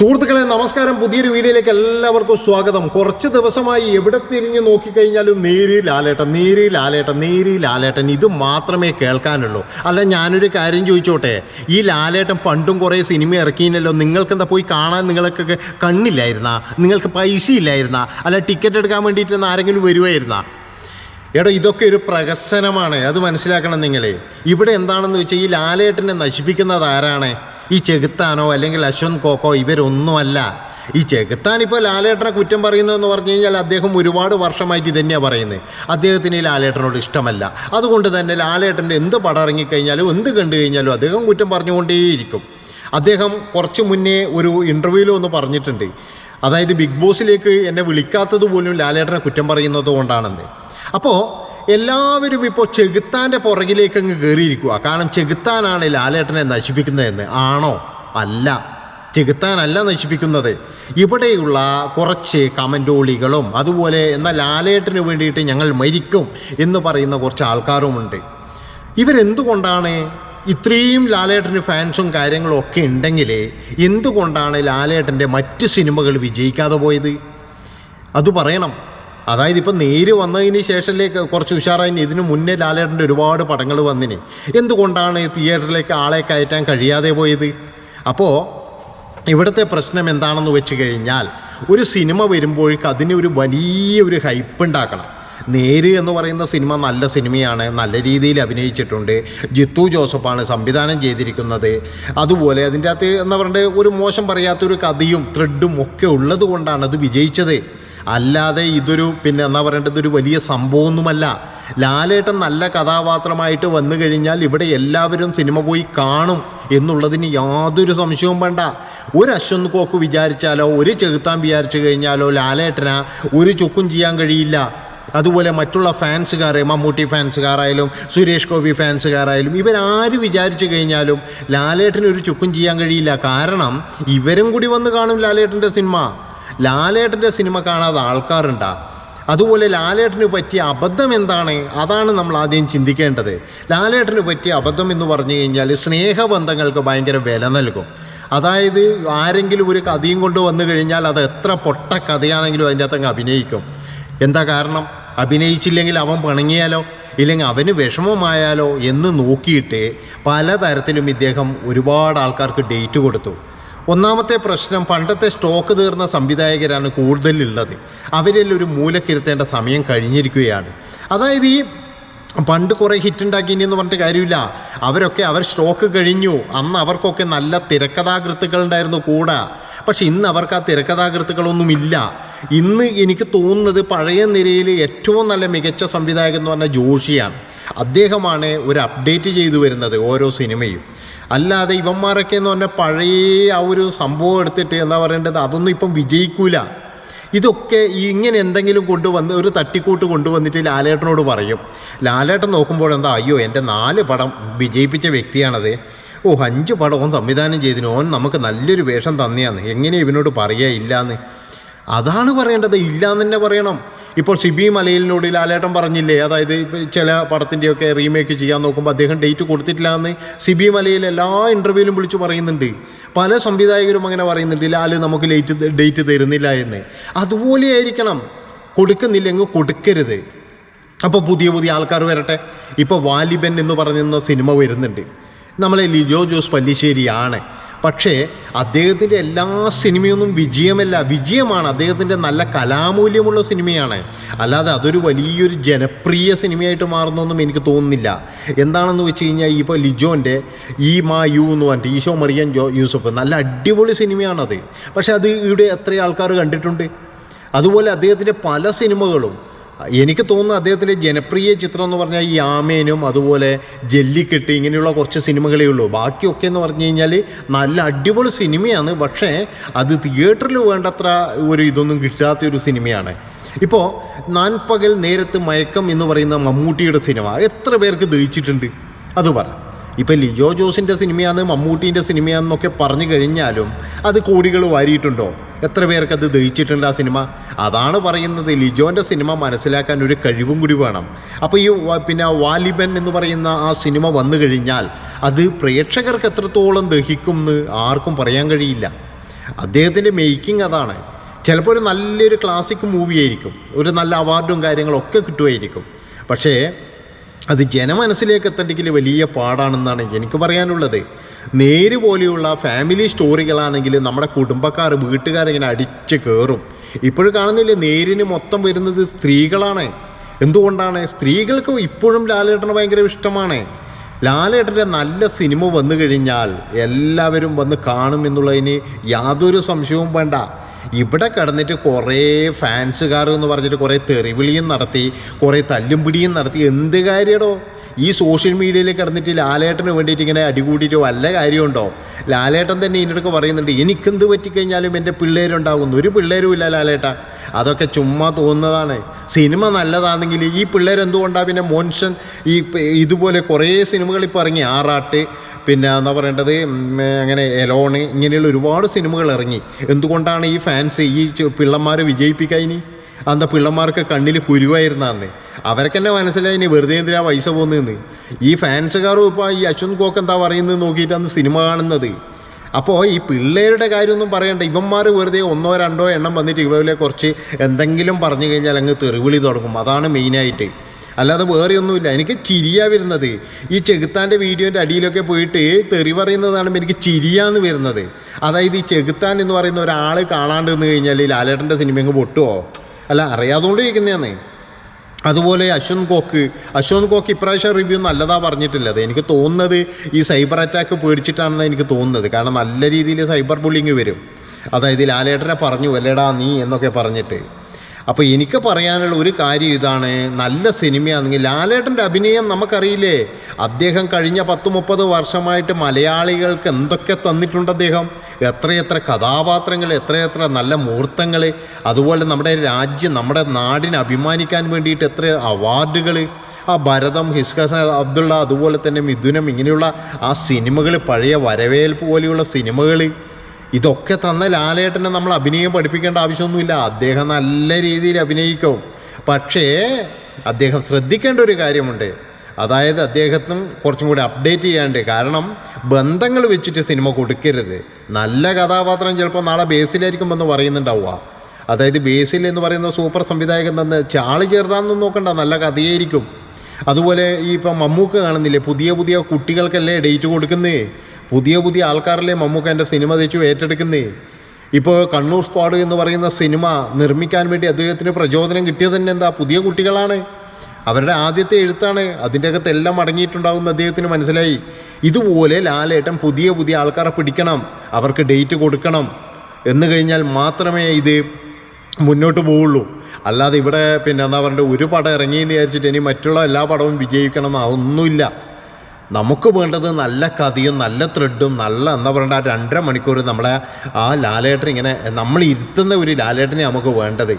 സുഹൃത്തുക്കളെ നമസ്കാരം. പുതിയൊരു വീഡിയോയിലേക്ക് എല്ലാവർക്കും സ്വാഗതം. കുറച്ച് ദിവസമായി എവിടെ തിരിഞ്ഞ് നോക്കിക്കഴിഞ്ഞാലും നേരി ലാലേട്ടൻ നേരി ലാലേട്ടൻ നേരി ലാലേട്ടൻ. ഇത് മാത്രമേ കേൾക്കാനുള്ളൂ. അല്ല ഞാനൊരു കാര്യം ചോദിച്ചോട്ടെ. ഈ ലാലേട്ടൻ പണ്ടും കുറേ സിനിമ ഇറക്കിയില്ലല്ലോ. നിങ്ങൾക്ക് എന്താ പോയി കാണാൻ നിങ്ങൾക്കൊക്കെ കണ്ണില്ലായിരുന്നാ? നിങ്ങൾക്ക് പൈസ ഇല്ലായിരുന്നാ അല്ല ടിക്കറ്റ് എടുക്കാൻ വേണ്ടിയിട്ട് ആരെങ്കിലും വരുമായിരുന്നാ എടോ ഇതൊക്കെ ഒരു പ്രഹസനമാണ്. അത് മനസ്സിലാക്കണം നിങ്ങളെ. ഇവിടെ എന്താണെന്ന് വെച്ചാൽ ഈ ലാലേട്ടനെ നശിപ്പിക്കുന്നത് ആരാണ്? ഈ ചെകുത്താനോ അല്ലെങ്കിൽ അശ്വന്ത് കോക്കോ ഇവരൊന്നുമല്ല. ഈ ചെകുത്താൻ ഇപ്പോൾ ലാലേട്ടനെ കുറ്റം പറയുന്നതെന്ന് പറഞ്ഞു കഴിഞ്ഞാൽ അദ്ദേഹം ഒരുപാട് വർഷമായിട്ട് ഇതന്നെയാണ് പറയുന്നത് അദ്ദേഹത്തിന് ഈ ലാലേട്ടനോട് ഇഷ്ടമല്ല. അതുകൊണ്ട് തന്നെ ലാലേട്ടന്റെ എന്ത് പടം ഇറങ്ങിക്കഴിഞ്ഞാലും എന്ത് കണ്ടു കഴിഞ്ഞാലും അദ്ദേഹം കുറ്റം പറഞ്ഞുകൊണ്ടേയിരിക്കും. അദ്ദേഹം കുറച്ച് മുന്നേ ഒരു ഇന്റർവ്യൂവിൽ ഒന്ന് പറഞ്ഞിട്ടുണ്ട്. അതായത് ബിഗ് ബോസിലേക്ക് എന്നെ വിളിക്കാത്തത് പോലും ലാലേട്ടനെ കുറ്റം പറയുന്നത് കൊണ്ടാണെന്ന്. അപ്പോൾ എല്ലാവരും ഇപ്പോൾ ചെകുത്താന്റെ പുറകിലേക്ക് അങ്ങ് കയറിയിരിക്കുക കാരണം ചെകുത്താനാണ് ലാലേട്ടനെ നശിപ്പിക്കുന്നതെന്ന്. ആണോ? അല്ല. ചെകുത്താനല്ല നശിപ്പിക്കുന്നത്. ഇവിടെയുള്ള കുറച്ച് കമന്റോളികളും അതുപോലെ എന്നാൽ ലാലേട്ടന് വേണ്ടിയിട്ട് ഞങ്ങൾ മരിക്കും എന്ന് പറയുന്ന കുറച്ച് ആൾക്കാരുമുണ്ട്. ഇവരെന്തുകൊണ്ടാണ് ഇത്രയും ലാലേട്ടന് ഫാൻസും കാര്യങ്ങളും ഒക്കെ ഉണ്ടെങ്കിൽ എന്തുകൊണ്ടാണ് ലാലേട്ടന്റെ മറ്റ് സിനിമകൾ വിജയിക്കാതെ പോയത്? അത് പറയണം. അതായത് ഇപ്പം നേര് വന്നതിന് ശേഷമല്ലേ കുറച്ച് ഉഷാറായി ഇതിനു മുന്നേ ലാലേട്ടന്റെ ഒരുപാട് പടങ്ങൾ വന്നിന്. എന്തുകൊണ്ടാണ് തിയേറ്ററിലേക്ക് ആളെ കയറ്റാൻ കഴിയാതെ പോയത്? അപ്പോൾ ഇവിടുത്തെ പ്രശ്നം എന്താണെന്ന് വെച്ച് കഴിഞ്ഞാൽ ഒരു സിനിമ വരുമ്പോഴേക്ക് അതിന് ഒരു വലിയ ഒരു ഹൈപ്പ് ഉണ്ടാക്കണം. നേര് എന്ന് പറയുന്ന സിനിമ നല്ല സിനിമയാണ് നല്ല രീതിയിൽ അഭിനയിച്ചിട്ടുണ്ട്. ജിത്തു ജോസഫാണ് സംവിധാനം ചെയ്തിരിക്കുന്നത്. അതുപോലെ അതിന്റെ അകത്ത് എന്താ പറയുക ഒരു മോശം പറയാത്തൊരു കഥയും ത്രെഡും ഒക്കെ ഉള്ളത് കൊണ്ടാണ് അത് വിജയിച്ചത്. അല്ലാതെ ഇതൊരു പിന്നെ എന്നാ പറയേണ്ടത്? ഒരു വലിയ സംഭവമൊന്നുമല്ല. ലാലേട്ടൻ നല്ല കഥാപാത്രമായിട്ട് വന്നു കഴിഞ്ഞാൽ ഇവിടെ എല്ലാവരും സിനിമ പോയി കാണും എന്നുള്ളതിന് യാതൊരു സംശയവും വേണ്ട. ഒരു അശ്വന്ത് കോക്ക് വിചാരിച്ചാലോ ഒരു ചെകുത്താൻ വിചാരിച്ചു കഴിഞ്ഞാലോ ലാലേട്ടന ഒരു ചുക്കും ചെയ്യാൻ കഴിയില്ല. അതുപോലെ മറ്റുള്ള ഫാൻസുകാർ മമ്മൂട്ടി ഫാൻസുകാരായാലും സുരേഷ് ഗോപി ഫാൻസുകാരായാലും ഇവരാര് വിചാരിച്ചു കഴിഞ്ഞാലും ലാലേട്ടന് ഒരു ചുക്കും ചെയ്യാൻ കഴിയില്ല. കാരണം ഇവരും കൂടി വന്ന് കാണും ലാലേട്ടന്റെ സിനിമ. ലാലേട്ടന്റെ സിനിമ കാണാതെ ആൾക്കാരുണ്ടാ? അതുപോലെ ലാലേട്ടന് പറ്റിയ അബദ്ധം എന്താണ്? അതാണ് നമ്മൾ ആദ്യം ചിന്തിക്കേണ്ടത്. ലാലേട്ടന് പറ്റിയ അബദ്ധം എന്ന് പറഞ്ഞു കഴിഞ്ഞാൽ സ്നേഹബന്ധങ്ങൾക്ക് ഭയങ്കര വില നൽകും. അതായത് ആരെങ്കിലും ഒരു കഥയും കൊണ്ട് വന്നു കഴിഞ്ഞാൽ അത് എത്ര പൊട്ട കഥയാണെങ്കിലും അതിന്റെ അകത്ത് അഭിനയിക്കും. എന്താ കാരണം? അഭിനയിച്ചില്ലെങ്കിൽ അവൻ പണങ്ങിയാലോ? ഇല്ലെങ്കിൽ അവന് വിഷമമായാലോ എന്ന് നോക്കിയിട്ട് പലതരത്തിലും ഇദ്ദേഹം ഒരുപാട് ആൾക്കാർക്ക് ഡേറ്റ് കൊടുത്തു. ഒന്നാമത്തെ പ്രശ്നം പണ്ടത്തെ സ്റ്റോക്ക് തീർന്ന സംവിധായകരാണ് കൂടുതലുള്ളത്. അവരിൽ ഒരു മൂലക്കിരുത്തേണ്ട സമയം കഴിഞ്ഞിരിക്കുകയാണ്. അതായത് ഈ പണ്ട് കുറേ ഹിറ്റ് ഉണ്ടാക്കിനി എന്ന് പറഞ്ഞിട്ട് കാര്യമില്ല. അവരൊക്കെ അവർ സ്റ്റോക്ക് കഴിഞ്ഞു. അന്ന് അവർക്കൊക്കെ നല്ല തിരക്കഥാകൃത്തുക്കൾ ഉണ്ടായിരുന്നു കൂടെ. പക്ഷെ ഇന്ന് അവർക്ക് ആ തിരക്കഥാകൃത്തുക്കളൊന്നുമില്ല. ഇന്ന് എനിക്ക് തോന്നുന്നത് പഴയ നിരയിൽ ഏറ്റവും നല്ല മികച്ച സംവിധായകൻ എന്ന് പറഞ്ഞാൽ ജോഷിയാണ്. അദ്ദേഹമാണ് ഒരു അപ്ഡേറ്റ് ചെയ്തു വരുന്നത് ഓരോ സിനിമയും. അല്ലാതെ ഇവന്മാരൊക്കെ എന്ന് പറഞ്ഞാൽ പഴയ ആ ഒരു സംഭവം എടുത്തിട്ട് എന്താ പറയേണ്ടത്? അതൊന്നും ഇപ്പം വിജയിക്കൂല. ഇതൊക്കെ ഇങ്ങനെ എന്തെങ്കിലും കൊണ്ടുവന്ന് ഒരു തട്ടിക്കൂട്ട് കൊണ്ടുവന്നിട്ട് ലാലേട്ടനോട് പറയും. ലാലേട്ടൻ നോക്കുമ്പോൾ എന്താ അയ്യോ എന്റെ നാല് പടം വിജയിപ്പിച്ച വ്യക്തിയാണത്. ഓ അഞ്ച് പടം ഓൻ സംവിധാനം ചെയ്തിന് ഓൻ നമുക്ക് നല്ലൊരു വേഷം തന്നെയാണ് എങ്ങനെ ഇവനോട് പറയുക ഇല്ലാന്ന്? അതാണ് പറയേണ്ടത്. ഇല്ലാന്ന് തന്നെ പറയണം. ഇപ്പോൾ സിബി മലയിലിനോട് ലാലേട്ടൻ പറഞ്ഞില്ലേ അതായത് ചില പടത്തിന്റെയൊക്കെ റീമേക്ക് ചെയ്യാൻ നോക്കുമ്പോൾ അദ്ദേഹം ഡേറ്റ് കൊടുത്തിട്ടില്ല എന്ന് സിബി മലയിൽ എല്ലാ ഇന്റർവ്യൂവിലും വിളിച്ച് പറയുന്നുണ്ട്. പല സംവിധായകരും അങ്ങനെ പറയുന്നുണ്ട് ലാൽ നമുക്ക് ലേറ്റ് ഡേറ്റ് തരുന്നില്ല എന്ന്. അതുപോലെ ആയിരിക്കണം. കൊടുക്കുന്നില്ലെങ്കിൽ കൊടുക്കരുത്. അപ്പോൾ പുതിയ പുതിയ ആൾക്കാർ വരട്ടെ. ഇപ്പോൾ വാലിബൻ എന്ന് പറയുന്ന സിനിമ വരുന്നുണ്ട്. നമ്മളെ ലിജോ ജോസ് പല്ലിശ്ശേരിയാണ്. പക്ഷേ അദ്ദേഹത്തിന്റെ എല്ലാ സിനിമയൊന്നും വിജയമല്ല. വിജയമാണ് അദ്ദേഹത്തിന്റെ നല്ല കലാമൂല്യമുള്ള സിനിമയാണ്. അല്ലാതെ അതൊരു വലിയൊരു ജനപ്രിയ സിനിമയായിട്ട് മാറുന്നൊന്നും എനിക്ക് തോന്നുന്നില്ല. എന്താണെന്ന് വെച്ച് കഴിഞ്ഞാൽ ഇപ്പോൾ ലിജോന്റെ ഈ മാ യു എന്ന് പറഞ്ഞിട്ട് ഈശോ മറിയൻ ജോ യൂസഫ് നല്ല അടിപൊളി സിനിമയാണത്. പക്ഷേ അത് ഇവിടെ എത്ര ആൾക്കാർ കണ്ടിട്ടുണ്ട്? അതുപോലെ അദ്ദേഹത്തിന്റെ പല സിനിമകളും എനിക്ക് തോന്നുന്നു അദ്ദേഹത്തിന്റെ ജനപ്രിയ ചിത്രം എന്ന് പറഞ്ഞാൽ ഈ ആമേനും അതുപോലെ ജെല്ലിക്കെട്ട് ഇങ്ങനെയുള്ള കുറച്ച് സിനിമകളേ ഉള്ളൂ. ബാക്കിയൊക്കെ എന്ന് പറഞ്ഞു കഴിഞ്ഞാൽ നല്ല അടിപൊളി സിനിമയാണ്. പക്ഷേ അത് തിയേറ്ററിൽ വേണ്ടത്ര ഒരു ഇതൊന്നും കിട്ടാത്ത ഒരു സിനിമയാണ്. ഇപ്പോൾ നാൻപകൽ നേരത്ത് മയക്കം എന്ന് പറയുന്ന മമ്മൂട്ടിയുടെ സിനിമ എത്ര പേർക്ക് ദഹിച്ചിട്ടുണ്ട്? അത് പറ. ഇപ്പം ലിജോ ജോസിന്റെ സിനിമയാണ് മമ്മൂട്ടീന്റെ സിനിമയാണെന്നൊക്കെ പറഞ്ഞു കഴിഞ്ഞാലും അത് കോടികൾ വാരിയിട്ടുണ്ടോ? എത്ര പേർക്ക് അത് ദഹിച്ചിട്ടുണ്ട് ആ സിനിമ? അതാണ് പറയുന്നത്. ലിജോന്റെ സിനിമ മനസ്സിലാക്കാൻ ഒരു കഴിവും കൂടി വേണം. അപ്പോൾ ഈ പിന്നെ വാലിബൻ എന്ന് പറയുന്ന ആ സിനിമ വന്നു കഴിഞ്ഞാൽ അത് പ്രേക്ഷകർക്ക് എത്രത്തോളം ദഹിക്കും എന്ന് ആർക്കും പറയാൻ കഴിയില്ല. അദ്ദേഹത്തിന്റെ മേക്കിംഗ് അതാണ്. ചിലപ്പോൾ ഒരു നല്ലൊരു ക്ലാസിക് മൂവി ആയിരിക്കും. ഒരു നല്ല അവാർഡും കാര്യങ്ങളൊക്കെ കിട്ടുമായിരിക്കും. പക്ഷേ അത് ജനമനസ്സിലേക്ക് എത്തണ്ടെങ്കിൽ വലിയ പാടാണെന്നാണ് എനിക്ക് പറയാനുള്ളത്. നേര് പോലെയുള്ള ഫാമിലി സ്റ്റോറികളാണെങ്കിൽ നമ്മുടെ കുടുംബക്കാർ വീട്ടുകാരിങ്ങനെ അടിച്ച് കയറും ഇപ്പോഴും കാണുന്നില്ലേ നേരിന് മൊത്തം വരുന്നത് സ്ത്രീകളാണ്. എന്തുകൊണ്ടാണ്? സ്ത്രീകൾക്ക് ഇപ്പോഴും ലാലേട്ടനെ ഭയങ്കര ഇഷ്ടമാണ്. ലാലേട്ടന്റെ നല്ല സിനിമ വന്നു കഴിഞ്ഞാൽ എല്ലാവരും വന്ന് കാണും എന്നുള്ളതിന് യാതൊരു സംശയവും വേണ്ട. ഇവിടെ കിടന്നിട്ട് കുറേ ഫാൻസുകാർ എന്ന് പറഞ്ഞിട്ട് കുറേ തെറിവിളിയും നടത്തി കുറേ തല്ലും പിടിയും നടത്തി. എന്ത് കാര്യടോ? ഈ സോഷ്യൽ മീഡിയയിൽ കിടന്നിട്ട് ലാലേട്ടന് വേണ്ടിയിട്ട് ഇങ്ങനെ അടികൂടിയിട്ട് വല്ല കാര്യമുണ്ടോ? ലാലേട്ടൻ തന്നെ ഇതിനൊക്കെ പറയുന്നുണ്ട് എനിക്കെന്ത് പറ്റിക്കഴിഞ്ഞാലും എന്റെ പിള്ളേരുണ്ടാകുന്നു ഒരു പിള്ളേരും ഇല്ല ലാലേട്ട. അതൊക്കെ ചുമ്മാ തോന്നുന്നതാണ്. സിനിമ നല്ലതാണെങ്കിൽ ഈ പിള്ളേരെന്തുകൊണ്ടാണ് പിന്നെ മോൻഷൻ ഈ ഇതുപോലെ കുറേ സിനിമകൾ ഇപ്പോൾ ഇറങ്ങി? ആറാട്ട് പിന്നെ എന്താ പറയേണ്ടത് അങ്ങനെ എലോണ് ഇങ്ങനെയുള്ള ഒരുപാട് സിനിമകൾ ഇറങ്ങി. എന്തുകൊണ്ടാണ് ഈ ഫാൻസ് ഈ പിള്ളന്മാരെ വിജയിപ്പിക്കാൻ ഇനി? അന്ത പിള്ളന്മാർക്ക് കണ്ണിൽ കുരുവായിരുന്നാന്ന് അവരൊക്കെ തന്നെ മനസ്സിലായി ഇനി വെറുതെ എന്തിനാ പൈസ പോകുന്നതെന്ന്? ഈ ഫാൻസുകാരും ഇപ്പോൾ ഈ അശ്വന്ത് കോക്ക് എന്താ പറയുന്നത് നോക്കിയിട്ടാണ് സിനിമ കാണുന്നത്? അപ്പോൾ ഈ പിള്ളേരുടെ കാര്യമൊന്നും പറയണ്ട. ഇവന്മാർ വെറുതെ ഒന്നോ രണ്ടോ എണ്ണം വന്നിട്ട് ഇവരെ കുറച്ച് എന്തെങ്കിലും പറഞ്ഞു കഴിഞ്ഞാൽ അങ്ങ് തെറിവിളി തുടങ്ങും. അതാണ് മെയിനായിട്ട് അല്ലാതെ വേറെ ഒന്നുമില്ല. എനിക്ക് ചിരിയാ വരുന്നത്. ഈ ചെകുത്താന്റെ വീഡിയോന്റെ അടിയിലൊക്കെ പോയിട്ട് തെറി പറയുന്നതാണ് എനിക്ക് ചിരിയാന്ന് വരുന്നത്. അതായത് ഈ ചെകുത്താൻ എന്ന് പറയുന്ന ഒരാൾ കാണാണ്ട് നിന്ന് കഴിഞ്ഞാൽ ലാലേട്ടന്റെ സിനിമ അങ്ങ് പൊട്ടുമോ അല്ല അറിയാതുകൊണ്ട് ചോദിക്കുന്നതാന്നേ അതുപോലെ അശ്വന്ത് കോക്ക്. അശ്വന്ത് കോക്ക് ഇപ്രാവശ്യം റിവ്യൂ നല്ലതാ പറഞ്ഞിട്ടില്ലത് എനിക്ക് തോന്നുന്നത് ഈ സൈബർ അറ്റാക്ക് പേടിച്ചിട്ടാണെന്ന് എനിക്ക് തോന്നുന്നത്. കാരണം നല്ല രീതിയിൽ സൈബർ ബുള്ളിങ് വരും. അതായത് ലാലേട്ടനെ പറഞ്ഞു അല്ലേടാ നീ എന്നൊക്കെ പറഞ്ഞിട്ട്. അപ്പോൾ എനിക്ക് പറയാനുള്ള ഒരു കാര്യം ഇതാണ്. നല്ല സിനിമയാണെങ്കിൽ ലാലേട്ടന്റെ അഭിനയം നമുക്കറിയില്ലേ? അദ്ദേഹം കഴിഞ്ഞ പത്ത് മുപ്പത് വർഷമായിട്ട് മലയാളികൾക്ക് എന്തൊക്കെ തന്നിട്ടുണ്ട് അദ്ദേഹം? എത്രയെത്ര കഥാപാത്രങ്ങൾ എത്രയെത്ര നല്ല മുഹൂർത്തങ്ങൾ അതുപോലെ നമ്മുടെ രാജ്യം നമ്മുടെ നാടിനെ അഭിമാനിക്കാൻ വേണ്ടിയിട്ട് എത്ര അവാർഡുകൾ ആ ഭരതം ഹിസ്കസ അബ്ദുള്ള അതുപോലെ തന്നെ മിഥുനം ഇങ്ങനെയുള്ള ആ സിനിമകൾ പഴയ വരവേൽപ്പ് പോലെയുള്ള സിനിമകൾ. ഇതൊക്കെ തന്ന ലാലേട്ടനെ നമ്മൾ അഭിനയം പഠിപ്പിക്കേണ്ട ആവശ്യമൊന്നുമില്ല. അദ്ദേഹം നല്ല രീതിയിൽ അഭിനയിക്കും. പക്ഷേ അദ്ദേഹം ശ്രദ്ധിക്കേണ്ട ഒരു കാര്യമുണ്ട്. അതായത് അദ്ദേഹത്തിനും കുറച്ചും കൂടി അപ്ഡേറ്റ് ചെയ്യാണ്ട്. കാരണം ബന്ധങ്ങൾ വെച്ചിട്ട് സിനിമ കൊടുക്കരുത്. നല്ല കഥാപാത്രം ചിലപ്പോൾ നാളെ ബേസിലായിരിക്കും എന്ന് പറയുന്നുണ്ടാവുക. അതായത് ബേസിൽ എന്ന് പറയുന്ന സൂപ്പർ സംവിധായകൻ തന്നെ ചാളി ചേർത്താന്നൊന്നും നോക്കണ്ട. നല്ല കഥയായിരിക്കും. അതുപോലെ ഈ ഇപ്പം മമ്മൂക്ക കാണുന്നില്ലേ? പുതിയ പുതിയ കുട്ടികൾക്കല്ലേ ഡേറ്റ് കൊടുക്കുന്നേ? പുതിയ പുതിയ ആൾക്കാരല്ലേ മമ്മൂക്ക എന്റെ സിനിമ തെച്ചു ഏറ്റെടുക്കുന്നേ? ഇപ്പോൾ കണ്ണൂർ സ്ക്വാഡ് എന്ന് പറയുന്ന സിനിമ നിർമ്മിക്കാൻ വേണ്ടി അദ്ദേഹത്തിന് പ്രചോദനം കിട്ടിയത് തന്നെ എന്താ? പുതിയ കുട്ടികളാണ്. അവരുടെ ആദ്യത്തെ എഴുത്താണ്. അതിന്റെ അകത്ത് എല്ലാം അടങ്ങിയിട്ടുണ്ടാകുന്ന അദ്ദേഹത്തിന് മനസ്സിലായി. ഇതുപോലെ ലാലേട്ടൻ പുതിയ പുതിയ ആൾക്കാരെ പിടിക്കണം. അവർക്ക് ഡേറ്റ് കൊടുക്കണം. എന്ന് കഴിഞ്ഞാൽ മാത്രമേ ഇത് മുന്നോട്ട് പോവുള്ളൂ. അല്ലാതെ ഇവിടെ പിന്നെ എന്താ പറയുക ഒരു പടം ഇറങ്ങി എന്ന് വിചാരിച്ചിട്ട് ഇനി മറ്റുള്ള എല്ലാ പടവും വിജയിക്കണം അതൊന്നുമില്ല നമുക്ക് വേണ്ടത് നല്ല കഥയും നല്ല ത്രെഡും നല്ല എന്താ പറയണ്ട ആ രണ്ടര മണിക്കൂർ നമ്മളെ ആ ലാലേട്ടൻ ഇങ്ങനെ നമ്മൾ ഇരുത്തുന്ന ഒരു ലാലേട്ടനെ നമുക്ക് വേണ്ടത്.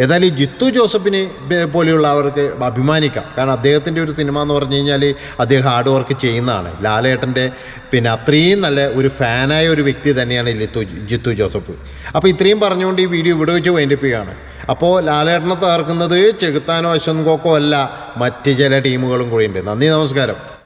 ഏതായാലും ജിത്തു ജോസഫിനെ പോലെയുള്ള പോലെയുള്ളവർക്ക് അഭിമാനിക്കാം. കാരണം അദ്ദേഹത്തിന്റെ ഒരു സിനിമ എന്ന് പറഞ്ഞു കഴിഞ്ഞാൽ അദ്ദേഹം ഹാർഡ് വർക്ക് ചെയ്യുന്നതാണ്. ലാലേട്ടന്റെ പിന്നെ അത്രയും നല്ല ഒരു ഫാനായ ഒരു വ്യക്തി തന്നെയാണ് ലിത്തു ജിത്തു ജോസഫ്. അപ്പോൾ ഇത്രയും പറഞ്ഞുകൊണ്ട് ഈ വീഡിയോ ഇവിടെ വെച്ച് വൈൻഡപ്പിക്കുകയാണ് അപ്പോൾ ലാലേട്ടനെ തകർക്കുന്നത് ചെകുത്താനോ അശ്വന്ത് കോക്കോ അല്ല മറ്റ് ചില ടീമുകളും കൂടിയുണ്ട്. നന്ദി നമസ്കാരം.